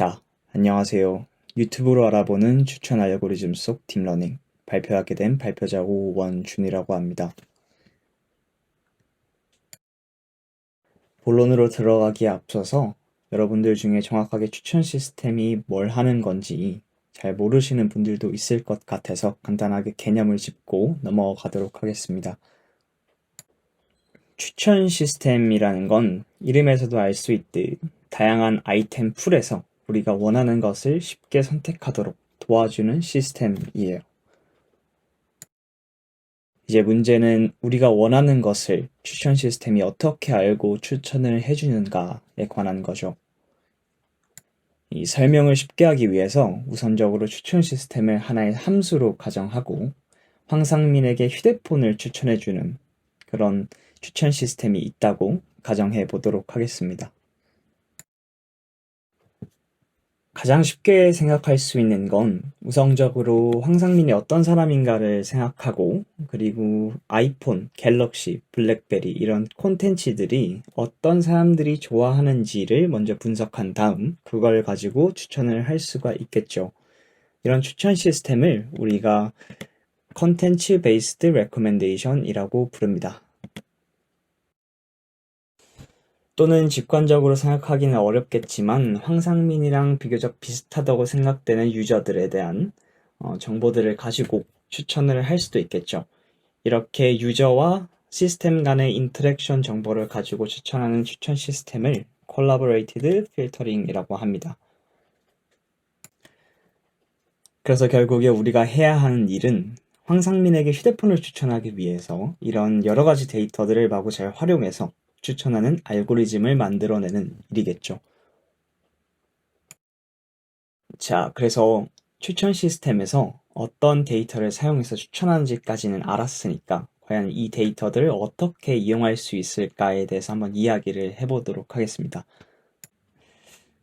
자, 안녕하세요. 유튜브로 알아보는 추천 알고리즘 속 딥러닝 발표하게 된 발표자 오원준이라고 합니다. 본론으로 들어가기에 앞서서 여러분들 중에 정확하게 추천 시스템이 뭘 하는 건지 잘 모르시는 분들도 있을 것 같아서 간단하게 개념을 짚고 넘어가도록 하겠습니다. 추천 시스템이라는 건 이름에서도 알 수 있듯 다양한 아이템 풀에서 우리가 원하는 것을 쉽게 선택하도록 도와주는 시스템이에요. 이제 문제는 우리가 원하는 것을 추천 시스템이 어떻게 알고 추천을 해주는가에 관한 거죠. 이 설명을 쉽게 하기 위해서 우선적으로 추천 시스템을 하나의 함수로 가정하고 황상민에게 휴대폰을 추천해주는 그런 추천 시스템이 있다고 가정해 보도록 하겠습니다. 가장 쉽게 생각할 수 있는 건 우선적으로 황상민이 어떤 사람인가를 생각하고 그리고 아이폰, 갤럭시, 블랙베리 이런 콘텐츠들이 어떤 사람들이 좋아하는지를 먼저 분석한 다음 그걸 가지고 추천을 할 수가 있겠죠. 이런 추천 시스템을 우리가 컨텐츠 베이스드 레코멘데이션이라고 부릅니다. 또는 직관적으로 생각하기는 어렵겠지만 황상민이랑 비교적 비슷하다고 생각되는 유저들에 대한 어, 정보들을 가지고 추천을 할 수도 있겠죠. 이렇게 유저와 시스템 간의 인터랙션 정보를 가지고 추천하는 추천 시스템을 Collaborated Filtering이라고 합니다. 그래서 결국에 우리가 해야 하는 일은 황상민에게 휴대폰을 추천하기 위해서 이런 여러 가지 데이터들을 마구 잘 활용해서 추천하는 알고리즘을 만들어내는 일이겠죠. 자, 그래서 추천 시스템에서 어떤 데이터를 사용해서 추천하는지까지는 알았으니까 과연 이 데이터들을 어떻게 이용할 수 있을까에 대해서 한번 이야기를 해보도록 하겠습니다.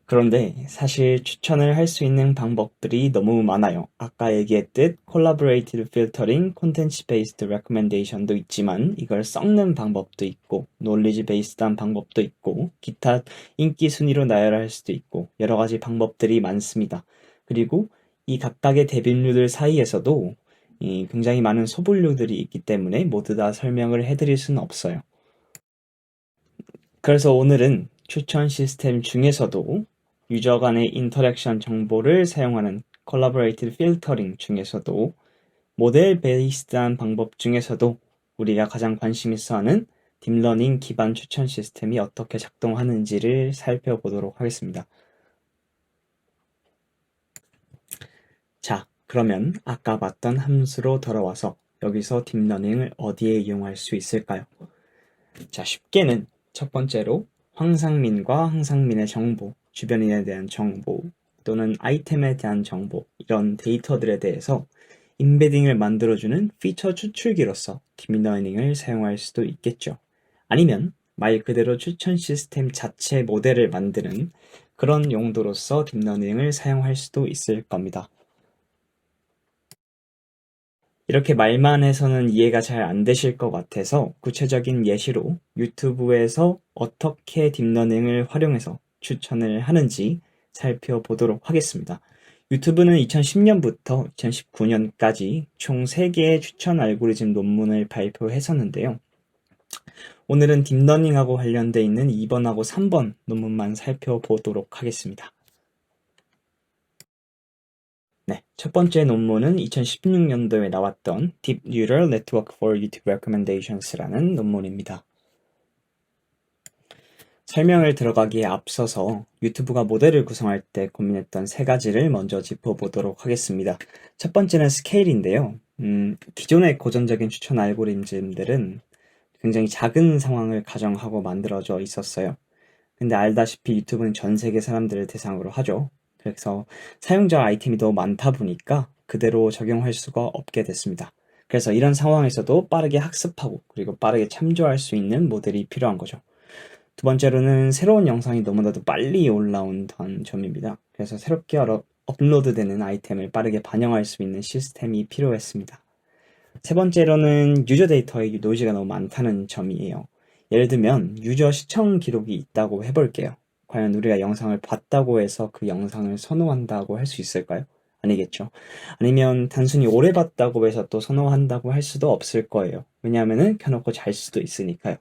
그런데 사실 추천을 할 수 있는 방법들이 너무 많아요. 아까 얘기했듯 Collaborative Filtering, Content Based Recommendation도 있지만 이걸 섞는 방법도 있고 Knowledge Based한 방법도 있고 기타 인기 순위로 나열할 수도 있고 여러 가지 방법들이 많습니다. 그리고 이 각각의 대비류들 사이에서도 굉장히 많은 소분류들이 있기 때문에 모두 다 설명을 해드릴 수는 없어요. 그래서 오늘은 추천 시스템 중에서도 유저 간의 인터랙션 정보를 사용하는 콜라보레이티브 필터링 중에서도 모델 베이스드한 방법 중에서도 우리가 가장 관심 있어 하는 딥러닝 기반 추천 시스템이 어떻게 작동하는지를 살펴보도록 하겠습니다. 자, 그러면 아까 봤던 함수로 돌아와서 여기서 딥러닝을 어디에 이용할 수 있을까요? 자, 쉽게는 첫 번째로 황상민과 황상민의 정보, 주변인에 대한 정보 또는 아이템에 대한 정보 이런 데이터들에 대해서 인베딩을 만들어주는 피처 추출기로서 딥러닝을 사용할 수도 있겠죠. 아니면 말 그대로 추천 시스템 자체 모델을 만드는 그런 용도로서 딥러닝을 사용할 수도 있을 겁니다. 이렇게 말만 해서는 이해가 잘 안 되실 것 같아서 구체적인 예시로 유튜브에서 어떻게 딥러닝을 활용해서 추천을 하는지 살펴보도록 하겠습니다. 유튜브는 2010년부터 2019년까지 총 3개의 추천 알고리즘 논문을 발표했었는데요. 오늘은 딥러닝하고 관련돼 있는 2번하고 3번 논문만 살펴보도록 하겠습니다. 네, 첫 번째 논문은 2016년도에 나왔던 Deep Neural Network for YouTube Recommendations라는 논문입니다. 설명을 들어가기에 앞서서 유튜브가 모델을 구성할 때 고민했던 세 가지를 먼저 짚어보도록 하겠습니다. 첫 번째는 스케일인데요. 음, 기존의 고전적인 추천 알고리즘들은 굉장히 작은 상황을 가정하고 만들어져 있었어요. 근데 알다시피 유튜브는 전 세계 사람들을 대상으로 하죠. 그래서 사용자 아이템이 너무 많다 보니까 그대로 적용할 수가 없게 됐습니다. 그래서 이런 상황에서도 빠르게 학습하고 그리고 빠르게 참조할 수 있는 모델이 필요한 거죠. 두 번째로는 새로운 영상이 너무나도 빨리 올라온다는 점입니다. 그래서 새롭게 업로드되는 아이템을 빠르게 반영할 수 있는 시스템이 필요했습니다. 세 번째로는 유저 데이터의 노이즈가 너무 많다는 점이에요. 예를 들면 유저 시청 기록이 있다고 해볼게요. 과연 우리가 영상을 봤다고 해서 그 영상을 선호한다고 할 수 있을까요? 아니겠죠. 아니면 단순히 오래 봤다고 해서 또 선호한다고 할 수도 없을 거예요. 왜냐하면은 켜놓고 잘 수도 있으니까요.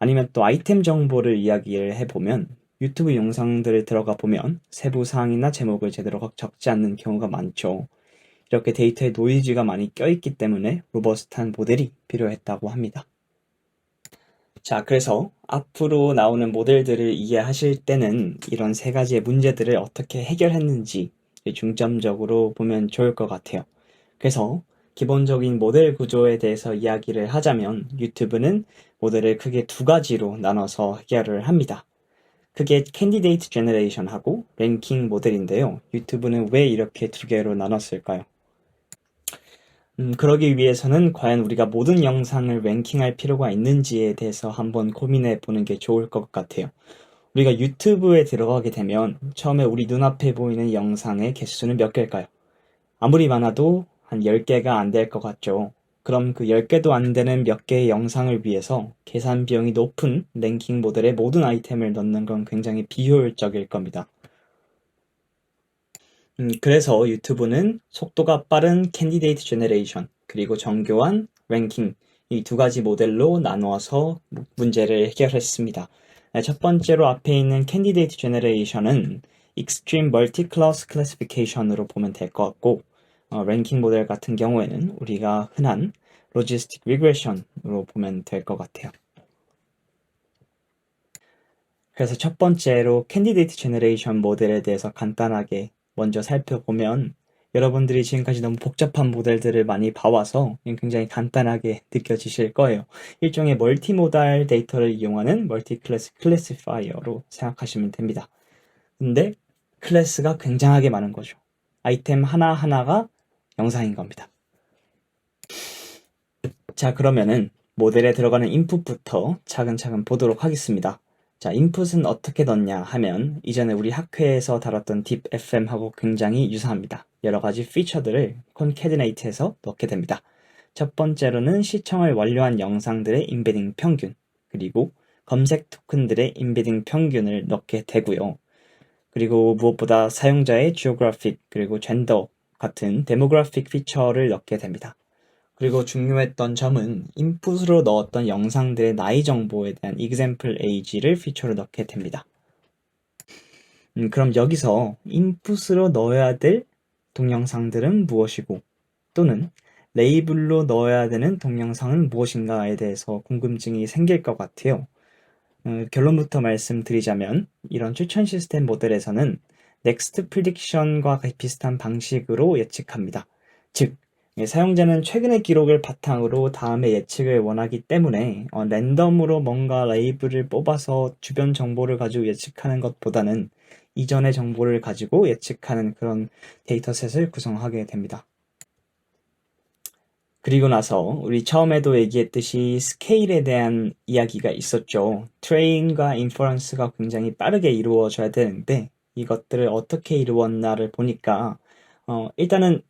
아니면 또 아이템 정보를 이야기를 해보면 유튜브 영상들을 들어가 보면 세부 사항이나 제목을 제대로 적지 않는 경우가 많죠. 이렇게 데이터에 노이즈가 많이 껴있기 때문에 로버스트한 모델이 필요했다고 합니다. 자, 그래서 앞으로 나오는 모델들을 이해하실 때는 이런 세 가지의 문제들을 어떻게 해결했는지 중점적으로 보면 좋을 것 같아요. 그래서 기본적인 모델 구조에 대해서 이야기를 하자면 유튜브는 모델을 크게 두 가지로 나눠서 해결을 합니다. 그게 캔디데이트 제너레이션하고 랭킹 모델인데요. 유튜브는 왜 이렇게 두 개로 나눴을까요? 음, 그러기 위해서는 과연 우리가 모든 영상을 랭킹할 필요가 있는지에 대해서 한번 고민해 보는 게 좋을 것 같아요. 우리가 유튜브에 들어가게 되면 처음에 우리 눈앞에 보이는 영상의 개수는 몇 개일까요? 아무리 많아도 한 10개가 안 될 것 같죠. 그럼 그 10개도 안 되는 몇 개의 영상을 위해서 계산 비용이 높은 랭킹 모델에 모든 아이템을 넣는 건 굉장히 비효율적일 겁니다. 음, 그래서 유튜브는 속도가 빠른 캔디데이트 제너레이션 그리고 정교한 랭킹 이 두 가지 모델로 나누어서 문제를 해결했습니다. 네, 첫 번째로 앞에 있는 캔디데이트 제너레이션은 Extreme Multi-Class Classification으로 보면 될 것 같고 어, 랭킹 모델 같은 경우에는 우리가 흔한 로지스틱 리그레션으로 보면 될 것 같아요. 그래서 첫 번째로 캔디데이트 제너레이션 모델에 대해서 간단하게 먼저 살펴보면 여러분들이 지금까지 너무 복잡한 모델들을 많이 봐와서 굉장히 간단하게 느껴지실 거예요. 일종의 멀티모달 데이터를 이용하는 멀티 클래스 클래시파이어로 생각하시면 됩니다. 근데 클래스가 굉장하게 많은 거죠. 아이템 하나하나가 영상인 겁니다. 자, 그러면은 모델에 들어가는 인풋부터 차근차근 보도록 하겠습니다. 자, 인풋은 어떻게 넣냐 하면 이전에 우리 학회에서 다뤘던 딥 FM하고 굉장히 유사합니다. 여러 가지 피처들을 콘캐드네이트해서 넣게 됩니다. 첫 번째로는 시청을 완료한 영상들의 인베딩 평균, 그리고 검색 토큰들의 인베딩 평균을 넣게 되고요. 그리고 무엇보다 사용자의 지오그래픽 그리고 젠더 같은 데모그래픽 피처를 넣게 됩니다. 그리고 중요했던 점은 인풋으로 넣었던 영상들의 나이 정보에 대한 example age를 피처로 넣게 됩니다. 음, 그럼 여기서 인풋으로 넣어야 될 동영상들은 무엇이고 또는 레이블로 넣어야 되는 동영상은 무엇인가에 대해서 궁금증이 생길 것 같아요. 음, 결론부터 말씀드리자면 이런 추천 시스템 모델에서는 넥스트 프리딕션과 비슷한 방식으로 예측합니다. 즉 예, 사용자는 최근의 기록을 바탕으로 다음의 예측을 원하기 때문에 어, 랜덤으로 뭔가 레이블을 뽑아서 주변 정보를 가지고 예측하는 것보다는 이전의 정보를 가지고 예측하는 그런 데이터셋을 구성하게 됩니다. 그리고 나서 우리 처음에도 얘기했듯이 스케일에 대한 이야기가 있었죠. 트레인과 인퍼런스가 굉장히 빠르게 이루어져야 되는데 이것들을 어떻게 이루었나를 보니까 어, 일단은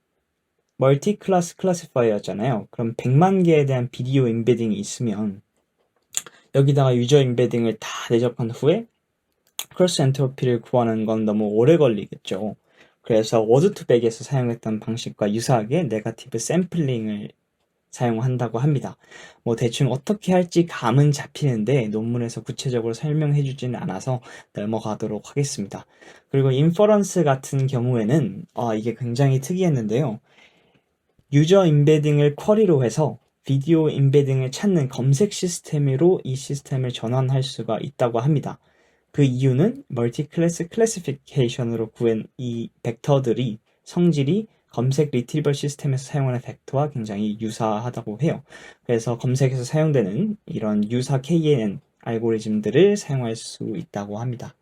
멀티 클래스 클래시파이어잖아요. 그럼 100만 개에 대한 비디오 인베딩이 있으면 여기다가 유저 인베딩을 다 대접한 후에 크로스 엔트로피를 구하는 건 너무 오래 걸리겠죠. 그래서 워드2백에서 사용했던 방식과 유사하게 네가티브 샘플링을 사용한다고 합니다. 뭐 대충 어떻게 할지 감은 잡히는데 논문에서 구체적으로 설명해 주지는 않아서 넘어가도록 하겠습니다. 그리고 인퍼런스 같은 경우에는 아 이게 굉장히 특이했는데요. 유저 인베딩을 쿼리로 해서 비디오 인베딩을 찾는 검색 시스템으로 이 시스템을 전환할 수가 있다고 합니다. 그 이유는 멀티 클래스 클래시피케이션으로 구한 이 벡터들이 성질이 검색 리트리버 시스템에서 사용하는 벡터와 굉장히 유사하다고 해요. 그래서 검색에서 사용되는 이런 유사 KNN 알고리즘들을 사용할 수 있다고 합니다.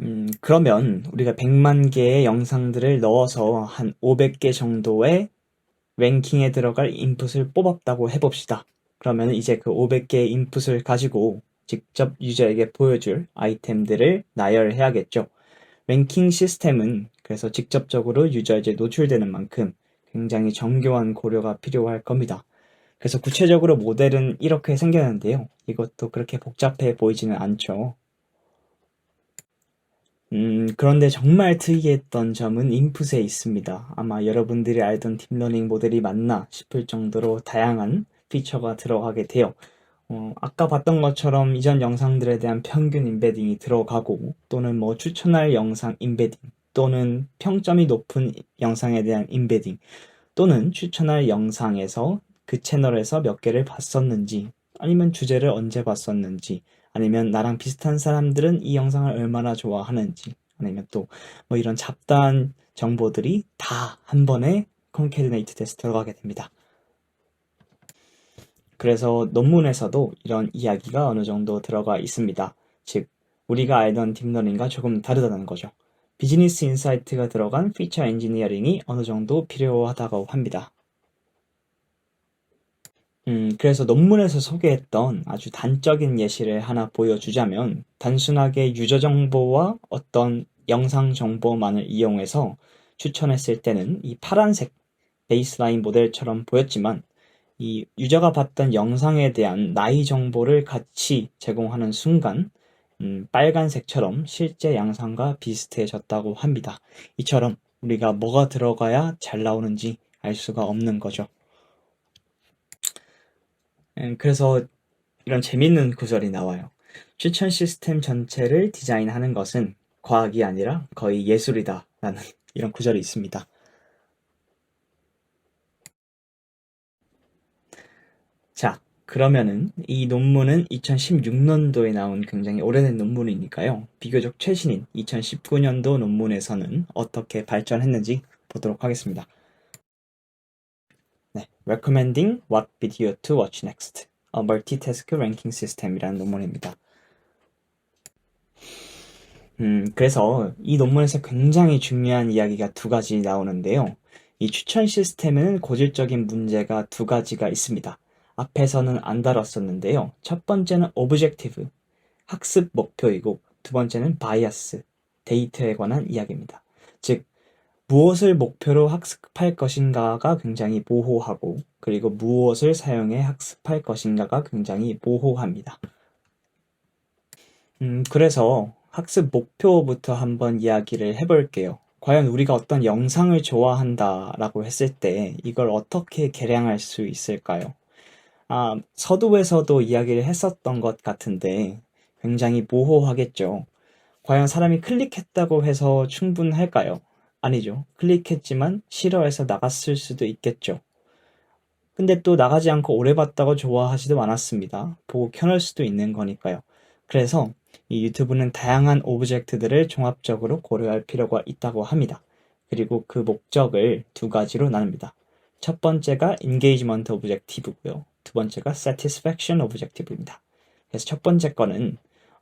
음, 그러면 우리가 100만 개의 영상들을 넣어서 한 500개 정도의 랭킹에 들어갈 인풋을 뽑았다고 해봅시다. 그러면 이제 그 500개의 인풋을 가지고 직접 유저에게 보여줄 아이템들을 나열해야겠죠. 랭킹 시스템은 그래서 직접적으로 유저에게 노출되는 만큼 굉장히 정교한 고려가 필요할 겁니다. 그래서 구체적으로 모델은 이렇게 생겼는데요. 이것도 그렇게 복잡해 보이지는 않죠. 음, 그런데 정말 특이했던 점은 인풋에 있습니다. 아마 여러분들이 알던 딥러닝 모델이 맞나 싶을 정도로 다양한 피처가 들어가게 돼요. 어, 아까 봤던 것처럼 이전 영상들에 대한 평균 인베딩이 들어가고 또는 뭐 추천할 영상 인베딩 또는 평점이 높은 영상에 대한 인베딩 또는 추천할 영상에서 그 채널에서 몇 개를 봤었는지 아니면 주제를 언제 봤었는지 아니면 나랑 비슷한 사람들은 이 영상을 얼마나 좋아하는지 아니면 또 뭐 이런 잡다한 정보들이 다 한 번에 컨캐드네이트 돼서 들어가게 됩니다. 그래서 논문에서도 이런 이야기가 어느 정도 들어가 있습니다. 즉, 우리가 알던 딥러닝과 조금 다르다는 거죠. 비즈니스 인사이트가 들어간 피처 엔지니어링이 어느 정도 필요하다고 합니다. 음, 그래서 논문에서 소개했던 아주 단적인 예시를 하나 보여주자면, 단순하게 유저 정보와 어떤 영상 정보만을 이용해서 추천했을 때는 이 파란색 베이스라인 모델처럼 보였지만, 이 유저가 봤던 영상에 대한 나이 정보를 같이 제공하는 순간, 음, 빨간색처럼 실제 영상과 비슷해졌다고 합니다. 이처럼 우리가 뭐가 들어가야 잘 나오는지 알 수가 없는 거죠. 음, 그래서 이런 재밌는 구절이 나와요. 추천 시스템 전체를 디자인하는 것은 과학이 아니라 거의 예술이다. 라는 이런 구절이 있습니다. 자, 그러면은 이 논문은 2016년도에 나온 굉장히 오래된 논문이니까요. 비교적 최신인 2019년도 논문에서는 어떻게 발전했는지 보도록 하겠습니다. 네, Recommending What Video to Watch Next, a Multitask Ranking System이라는 논문입니다. 음, 그래서 이 논문에서 굉장히 중요한 이야기가 두 가지 나오는데요. 이 추천 시스템에는 고질적인 문제가 두 가지가 있습니다. 앞에서는 안 다뤘었는데요. 첫 번째는 오브젝티브, 학습 목표이고 두 번째는 바이아스, 데이터에 관한 이야기입니다. 즉, 무엇을 목표로 학습할 것인가가 굉장히 모호하고 그리고 무엇을 사용해 학습할 것인가가 굉장히 모호합니다. 음, 그래서 학습 목표부터 한번 이야기를 해볼게요. 과연 우리가 어떤 영상을 좋아한다라고 했을 때 이걸 어떻게 계량할 수 있을까요? 아, 서두에서도 이야기를 했었던 것 같은데 굉장히 모호하겠죠. 과연 사람이 클릭했다고 해서 충분할까요? 아니죠. 클릭했지만 싫어해서 나갔을 수도 있겠죠. 근데 또 나가지 않고 오래 봤다고 좋아하지도 않았습니다. 보고 켜놓을 수도 있는 거니까요. 그래서 이 유튜브는 다양한 오브젝트들을 종합적으로 고려할 필요가 있다고 합니다. 그리고 그 목적을 두 가지로 나눕니다. 첫 번째가 engagement objective고요. 두 번째가 satisfaction objective입니다. 그래서 첫 번째 거는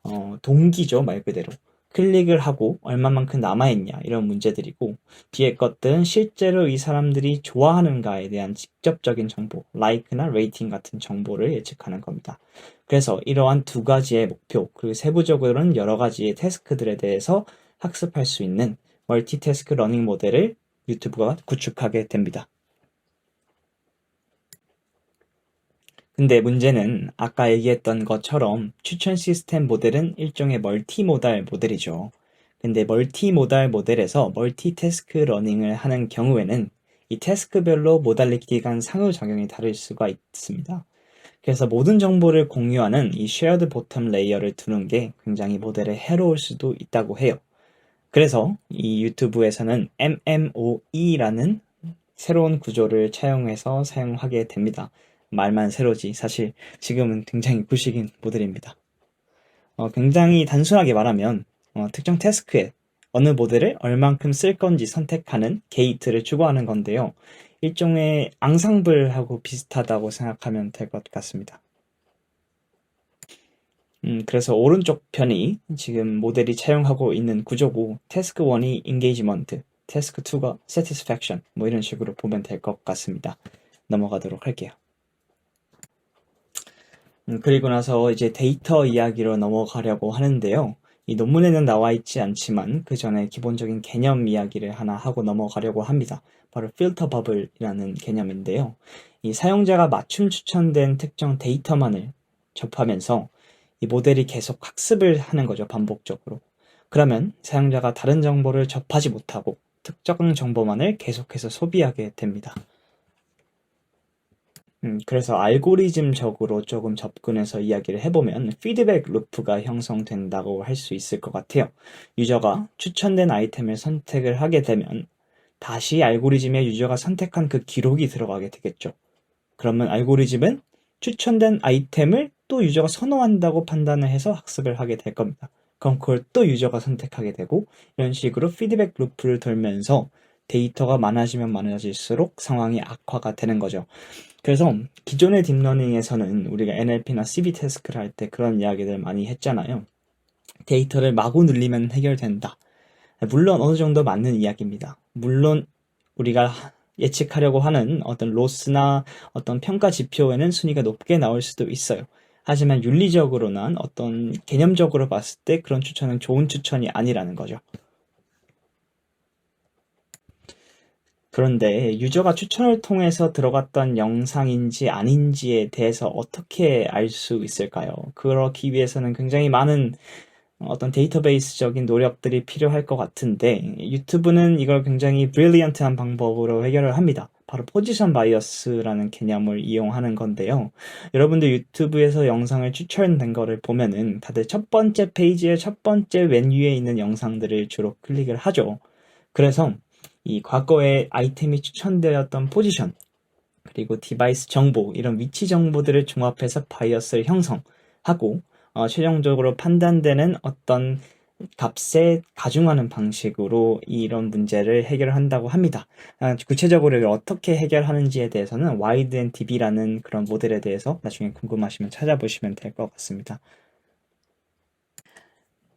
어, 동기죠 말 그대로 클릭을 하고 얼마만큼 남아있냐 이런 문제들이고 뒤에 것들은 실제로 이 사람들이 좋아하는가에 대한 직접적인 정보 라이크나 레이팅 같은 정보를 예측하는 겁니다. 그래서 이러한 두 가지의 목표 그리고 세부적으로는 여러 가지의 태스크들에 대해서 학습할 수 있는 멀티태스크 러닝 모델을 유튜브가 구축하게 됩니다. 근데 문제는 아까 얘기했던 것처럼 추천 시스템 모델은 일종의 멀티모달 모델이죠. 근데 멀티모달 모델에서 멀티태스크 러닝을 하는 경우에는 이 태스크별로 모달리티 간 상호작용이 다를 수가 있습니다. 그래서 모든 정보를 공유하는 이 쉐어드 보텀 레이어를 두는 게 굉장히 모델에 해로울 수도 있다고 해요. 그래서 이 유튜브에서는 MMOE라는 새로운 구조를 차용해서 사용하게 됩니다. 말만 새로지 사실 지금은 굉장히 구식인 모델입니다. 어, 굉장히 단순하게 말하면 어, 특정 태스크에 어느 모델을 얼만큼 쓸 건지 선택하는 게이트를 추구하는 건데요. 일종의 앙상블하고 비슷하다고 생각하면 될 것 같습니다. 음, 그래서 오른쪽 편이 지금 모델이 차용하고 있는 구조고 태스크 1이 인게이지먼트, 태스크 2가 satisfaction 뭐 이런 식으로 보면 될 것 같습니다. 넘어가도록 할게요. 음, 그리고 나서 이제 데이터 이야기로 넘어가려고 하는데요. 이 논문에는 나와 있지 않지만 그 전에 기본적인 개념 이야기를 하나 하고 넘어가려고 합니다. 바로 필터 버블이라는 개념인데요. 이 사용자가 맞춤 추천된 특정 데이터만을 접하면서 이 모델이 계속 학습을 하는 거죠. 반복적으로. 그러면 사용자가 다른 정보를 접하지 못하고 특정 정보만을 계속해서 소비하게 됩니다. 음, 그래서 알고리즘적으로 조금 접근해서 이야기를 해보면 피드백 루프가 형성된다고 할 수 있을 것 같아요. 유저가 추천된 아이템을 선택을 하게 되면 다시 알고리즘에 유저가 선택한 그 기록이 들어가게 되겠죠. 그러면 알고리즘은 추천된 아이템을 또 유저가 선호한다고 판단을 해서 학습을 하게 될 겁니다. 그럼 그걸 또 유저가 선택하게 되고 이런 식으로 피드백 루프를 돌면서 데이터가 많아지면 많아질수록 상황이 악화가 되는 거죠. 그래서 기존의 딥러닝에서는 우리가 NLP나 CV 태스크를 할 때 그런 이야기들 많이 했잖아요. 데이터를 마구 늘리면 해결된다. 물론 어느 정도 맞는 이야기입니다. 물론 우리가 예측하려고 하는 어떤 로스나 어떤 평가 지표에는 순위가 높게 나올 수도 있어요. 하지만 윤리적으로나 어떤 개념적으로 봤을 때 그런 추천은 좋은 추천이 아니라는 거죠. 그런데 유저가 추천을 통해서 들어갔던 영상인지 아닌지에 대해서 어떻게 알 수 있을까요? 그렇기 위해서는 굉장히 많은 어떤 데이터베이스적인 노력들이 필요할 것 같은데 유튜브는 이걸 굉장히 브릴리언트한 방법으로 해결을 합니다. 바로 포지션 바이어스라는 개념을 이용하는 건데요. 여러분들 유튜브에서 영상을 추천된 거를 보면은 다들 첫 번째 페이지의 첫 번째 맨 위에 있는 영상들을 주로 클릭을 하죠. 그래서 이 과거에 아이템이 추천되었던 포지션 그리고 디바이스 정보 이런 위치 정보들을 종합해서 바이어스를 형성하고 어, 최종적으로 판단되는 어떤 값에 가중하는 방식으로 이런 문제를 해결한다고 합니다. 아, 구체적으로 어떻게 해결하는지에 대해서는 와이드 앤 DB라는 그런 모델에 대해서 나중에 궁금하시면 찾아보시면 될 것 같습니다.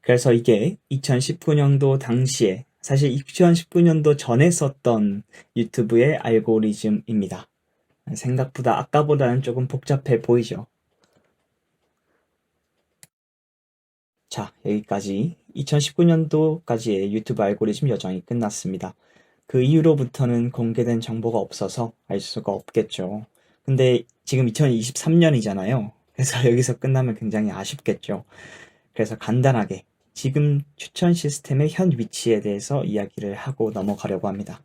그래서 이게 2019년도 당시에 사실 2019년도 전에 썼던 유튜브의 알고리즘입니다. 생각보다 아까보다는 조금 복잡해 보이죠. 자, 여기까지 2019년도까지의 유튜브 알고리즘 여정이 끝났습니다. 그 이후로부터는 공개된 정보가 없어서 알 수가 없겠죠. 근데 지금 2023년이잖아요. 그래서 여기서 끝나면 굉장히 아쉽겠죠. 그래서 간단하게 지금 추천 시스템의 현 위치에 대해서 이야기를 하고 넘어가려고 합니다.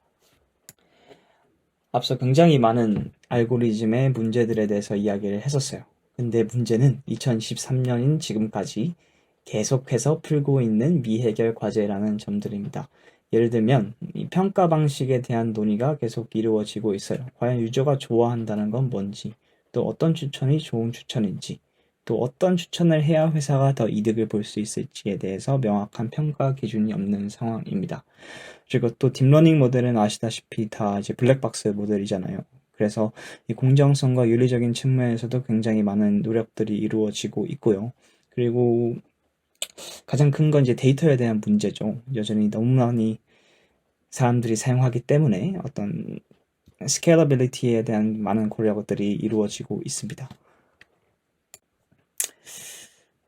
앞서 굉장히 많은 알고리즘의 문제들에 대해서 이야기를 했었어요. 근데 문제는 2023년인 지금까지 계속해서 풀고 있는 미해결 과제라는 점들입니다. 예를 들면 평가 방식에 대한 논의가 계속 이루어지고 있어요. 과연 유저가 좋아한다는 건 뭔지, 또 어떤 추천이 좋은 추천인지, 또 어떤 추천을 해야 회사가 더 이득을 볼 수 있을지에 대해서 명확한 평가 기준이 없는 상황입니다. 그리고 또 딥러닝 모델은 아시다시피 다 이제 블랙박스 모델이잖아요. 그래서 이 공정성과 윤리적인 측면에서도 굉장히 많은 노력들이 이루어지고 있고요. 그리고 가장 큰 건 이제 데이터에 대한 문제죠. 여전히 너무 많이 사람들이 사용하기 때문에 어떤 스케일러빌리티에 대한 많은 고려들이 이루어지고 있습니다.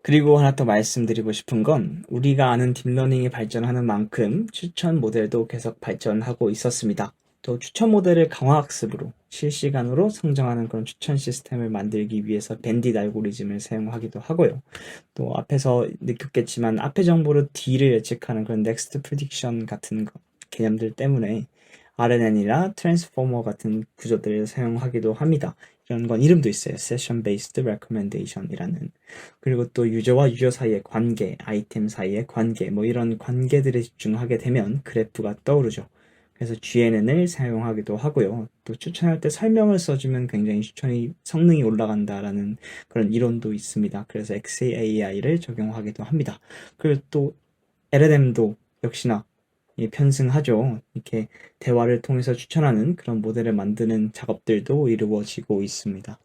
그리고 하나 더 말씀드리고 싶은 건 우리가 아는 딥러닝이 발전하는 만큼 추천 모델도 계속 발전하고 있었습니다. 또 추천 모델을 강화학습으로 실시간으로 성장하는 그런 추천 시스템을 만들기 위해서 밴딧 알고리즘을 사용하기도 하고요. 또 앞에서 느꼈겠지만 앞의 정보로 D를 예측하는 그런 넥스트 프리딕션 같은 개념들 때문에 RNN이나 트랜스포머 같은 구조들을 사용하기도 합니다. 이런 건 이름도 있어요. Session Based Recommendation이라는. 그리고 또 유저와 유저 사이의 관계, 아이템 사이의 관계, 뭐 이런 관계들에 집중하게 되면 그래프가 떠오르죠. 그래서 GNN을 사용하기도 하고요. 또 추천할 때 설명을 써주면 굉장히 추천이 성능이 올라간다라는 그런 이론도 있습니다. 그래서 XAI를 적용하기도 합니다. 그리고 또 LLM도 역시나 편승하죠. 이렇게 대화를 통해서 추천하는 그런 모델을 만드는 작업들도 이루어지고 있습니다.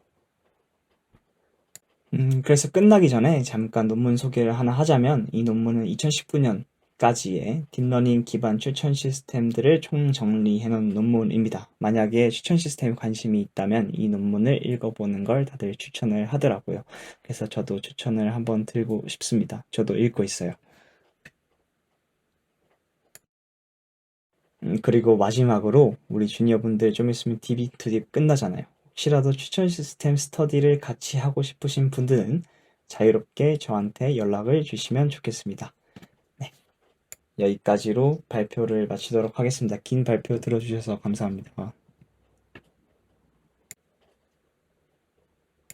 음, 그래서 끝나기 전에 잠깐 논문 소개를 하나 하자면 이 논문은 2019년까지의 딥러닝 기반 추천 시스템들을 총정리해 놓은 논문입니다. 만약에 추천 시스템에 관심이 있다면 이 논문을 읽어보는 걸 다들 추천을 하더라고요. 그래서 저도 추천을 한번 들고 싶습니다. 저도 읽고 있어요. 음, 그리고 마지막으로 우리 주니어분들 좀 있으면 DB2딥 끝나잖아요. 혹시라도 추천 시스템 스터디를 같이 하고 싶으신 분들은 자유롭게 저한테 연락을 주시면 좋겠습니다. 네. 여기까지로 발표를 마치도록 하겠습니다. 긴 발표 들어주셔서 감사합니다.